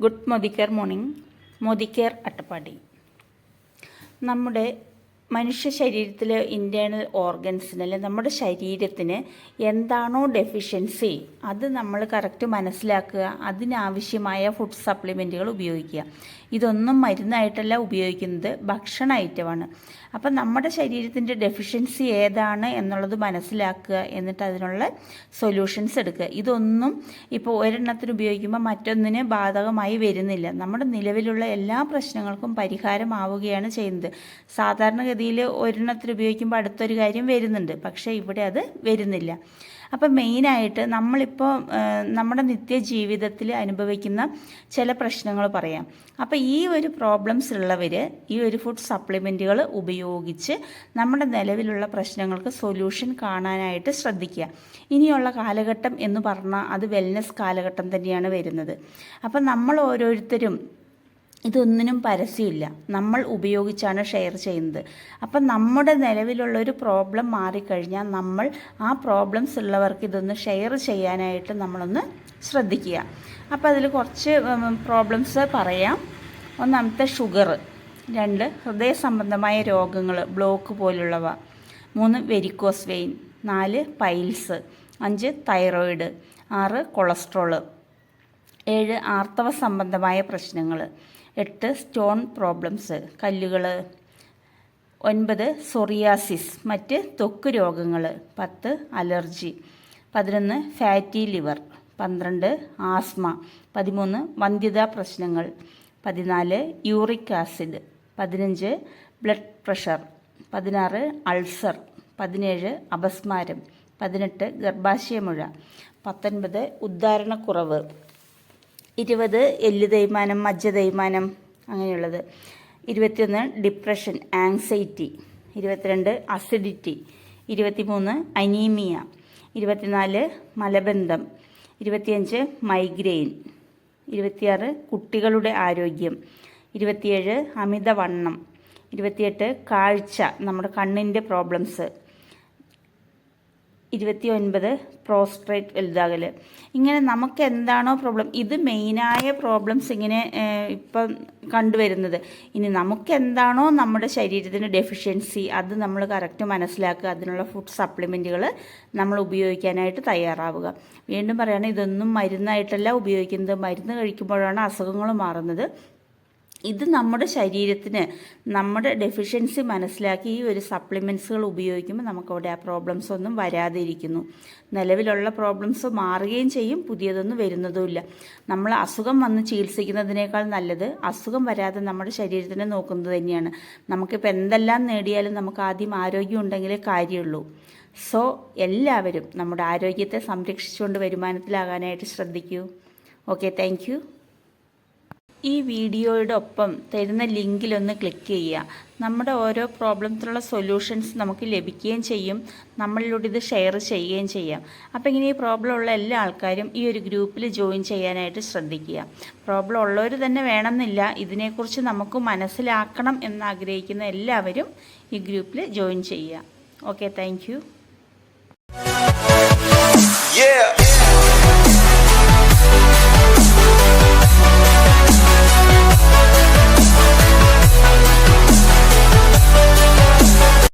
Good മോദിക്കർ morning. മോദിക്കർ അട്ടപ്പാടി. നമ്മുടെ മനുഷ്യ ശരീരത്തിലെ ഇന്റേർണൽ ഓർഗൻസിന് അല്ലെ നമ്മുടെ ശരീരത്തിന് എന്താണോ ഡെഫിഷ്യൻസി അത് നമ്മൾ കറക്റ്റ് മനസ്സിലാക്കുക അതിനാവശ്യമായ ഫുഡ് സപ്ലിമെന്റുകൾ ഉപയോഗിക്കുക. ഇതൊന്നും മരുന്നായിട്ടല്ല ഉപയോഗിക്കുന്നത് ഭക്ഷണ ഐറ്റമാണ് അപ്പം നമ്മുടെ ശരീരത്തിന്റെ ഡെഫിഷ്യൻസി ഏതാണ് എന്നുള്ളത് മനസ്സിലാക്കുക എന്നിട്ട് അതിനുള്ള സൊല്യൂഷൻസ് എടുക്കുക. ഇതൊന്നും ഇപ്പോൾ ഒരെണ്ണത്തിന് ഉപയോഗിക്കുമ്പോൾ മറ്റൊന്നിന് ബാധകമായി വരുന്നില്ല. നമ്മുടെ നിലവിലുള്ള എല്ലാ പ്രശ്നങ്ങൾക്കും പരിഹാരമാവുകയാണ് ചെയ്യുന്നത്. സാധാരണഗതിയിൽ ഒരെണ്ണത്തിൽ ഉപയോഗിക്കുമ്പോൾ അടുത്തൊരു കാര്യം വരുന്നുണ്ട്. പക്ഷേ ഇവിടെ അത് വരുന്നില്ല. അപ്പം മെയിനായിട്ട് നമ്മളിപ്പോൾ നമ്മുടെ നിത്യജീവിതത്തിൽ അനുഭവിക്കുന്ന ചില പ്രശ്നങ്ങൾ പറയാം. അപ്പോൾ ഈ ഒരു പ്രോബ്ലംസ് ഉള്ളവർ ഈ ഒരു ഫുഡ് സപ്ലിമെന്റുകൾ ഉപയോഗിച്ച് നമ്മുടെ നിലവിലുള്ള പ്രശ്നങ്ങൾക്ക് സൊല്യൂഷൻ കാണാനായിട്ട് ശ്രദ്ധിക്കുക. ഇനിയുള്ള കാലഘട്ടം എന്ന് പറഞ്ഞാൽ അത് വെൽനസ് കാലഘട്ടം തന്നെയാണ് വരുന്നത്. അപ്പം നമ്മൾ ഓരോരുത്തരും ഇതൊന്നിനും പരസ്യമില്ല. നമ്മൾ ഉപയോഗിച്ചാണ് ഷെയർ ചെയ്യുന്നത്. അപ്പം നമ്മുടെ നിലവിലുള്ള ഒരു പ്രോബ്ലം മാറിക്കഴിഞ്ഞാൽ നമ്മൾ ആ പ്രോബ്ലംസ് ഉള്ളവർക്ക് ഇതൊന്ന് ഷെയർ ചെയ്യാനായിട്ട് നമ്മളൊന്ന് ശ്രദ്ധിക്കുക. അപ്പോൾ അതിൽ കുറച്ച് പ്രോബ്ലംസ് പറയാം. ഒന്നാമത്തെ ഷുഗർ രണ്ട് ഹൃദയ സംബന്ധമായ രോഗങ്ങൾ ബ്ലോക്ക് പോലുള്ളവ. മൂന്ന് വെരിക്കോസ് വെയിൻ നാല് പൈൽസ് അഞ്ച് തൈറോയിഡ് ആറ് കൊളസ്ട്രോൾ ഏഴ് ആർത്തവ സംബന്ധമായ പ്രശ്നങ്ങൾ എട്ട് സ്റ്റോൺ പ്രോബ്ലംസ്. കല്ലുകൾ ഒൻപത് സൊറിയാസിസ്. മറ്റ് ത്വക്ക് രോഗങ്ങൾ പത്ത് അലർജി. പതിനൊന്ന് ഫാറ്റി ലിവർ. പന്ത്രണ്ട് ആസ്മ. പതിമൂന്ന് വന്ധ്യതാ പ്രശ്നങ്ങൾ. പതിനാല് യൂറിക് ആസിഡ്. പതിനഞ്ച് ബ്ലഡ് പ്രഷർ. പതിനാറ് അൾസർ. പതിനേഴ് അപസ്മാരം. പതിനെട്ട് ഗർഭാശയമുഴ. പത്തൊൻപത് ഉദ്ധാരണക്കുറവ്. ഇരുപത് എല്ല് തേയ്മാനം മജ്ജ തേയ്മാനം അങ്ങനെയുള്ളത്. ഇരുപത്തിയൊന്ന് ഡിപ്രഷൻ ആങ്സൈറ്റി. ഇരുപത്തിരണ്ട് അസിഡിറ്റി. ഇരുപത്തിമൂന്ന് അനീമിയ. ഇരുപത്തിനാല് മലബന്ധം. ഇരുപത്തിയഞ്ച് മൈഗ്രെയിൻ. ഇരുപത്തിയാറ് കുട്ടികളുടെ ആരോഗ്യം. ഇരുപത്തിയേഴ് അമിതവണ്ണം. ഇരുപത്തിയെട്ട് കാഴ്ച നമ്മുടെ കണ്ണിന്റെ പ്രോബ്ലംസ്. ഇരുപത്തി ഒൻപത് പ്രോസ്ട്രേറ്റ് വലുതാകൽ ഇങ്ങനെ നമുക്ക് എന്താണോ പ്രോബ്ലം ഇത് മെയിനായ പ്രോബ്ലംസ് ഇങ്ങനെ ഇപ്പം കണ്ടുവരുന്നത്. ഇനി നമുക്ക് എന്താണോ നമ്മുടെ ശരീരത്തിന് ഡെഫിഷ്യൻസി അത് നമ്മൾ കറക്റ്റ് മനസ്സിലാക്കുക അതിനുള്ള ഫുഡ് സപ്ലിമെന്റുകൾ നമ്മൾ ഉപയോഗിക്കാനായിട്ട് തയ്യാറാവുക. വീണ്ടും പറയുകയാണെങ്കിൽ ഇതൊന്നും മരുന്നായിട്ടല്ല ഉപയോഗിക്കുന്നത്. മരുന്ന് കഴിക്കുമ്പോഴാണ് അസുഖങ്ങൾ മാറുന്നത്. ഇത് നമ്മുടെ ശരീരത്തിന് നമ്മുടെ ഡെഫിഷ്യൻസി മനസ്സിലാക്കി ഈ ഒരു സപ്ലിമെൻസുകൾ ഉപയോഗിക്കുമ്പോൾ നമുക്കവിടെ ആ പ്രോബ്ലംസ് ഒന്നും വരാതിരിക്കുന്നു. നിലവിലുള്ള പ്രോബ്ലംസ് മാറുകയും ചെയ്യും പുതിയതൊന്നും വരുന്നതുമില്ല. നമ്മൾ അസുഖം വന്ന് ചികിത്സിക്കുന്നതിനേക്കാൾ നല്ലത് അസുഖം വരാതെ നമ്മുടെ ശരീരത്തിനെ നോക്കുന്നത് തന്നെയാണ്. നമുക്കിപ്പോൾ എന്തെല്ലാം നേടിയാലും നമുക്ക് ആദ്യം ആരോഗ്യം ഉണ്ടെങ്കിലേ കാര്യമുള്ളൂ. സോ എല്ലാവരും നമ്മുടെ ആരോഗ്യത്തെ സംരക്ഷിച്ചുകൊണ്ട് വരുമാനത്തിലാകാനായിട്ട് ശ്രദ്ധിക്കൂ. ഓക്കെ താങ്ക് ഈ വീഡിയോയുടെ ഒപ്പം തരുന്ന ലിങ്കിലൊന്ന് ക്ലിക്ക് ചെയ്യുക. നമ്മുടെ ഓരോ പ്രോബ്ലത്തിനുള്ള സൊല്യൂഷൻസ് നമുക്ക് ലഭിക്കുകയും ചെയ്യും. നമ്മളിലൂടെ ഇത് ഷെയർ ചെയ്യുകയും ചെയ്യാം. അപ്പോൾ ഇങ്ങനെ ഈ പ്രോബ്ലം ഉള്ള എല്ലാ ആൾക്കാരും ഈ ഒരു ഗ്രൂപ്പിൽ ജോയിൻ ചെയ്യാനായിട്ട് ശ്രദ്ധിക്കുക. പ്രോബ്ലം ഉള്ളവർ തന്നെ വേണമെന്നില്ല. ഇതിനെക്കുറിച്ച് നമുക്ക് മനസ്സിലാക്കണം എന്നാഗ്രഹിക്കുന്ന എല്ലാവരും ഈ ഗ്രൂപ്പിൽ ജോയിൻ ചെയ്യുക. Okay thank Yeah.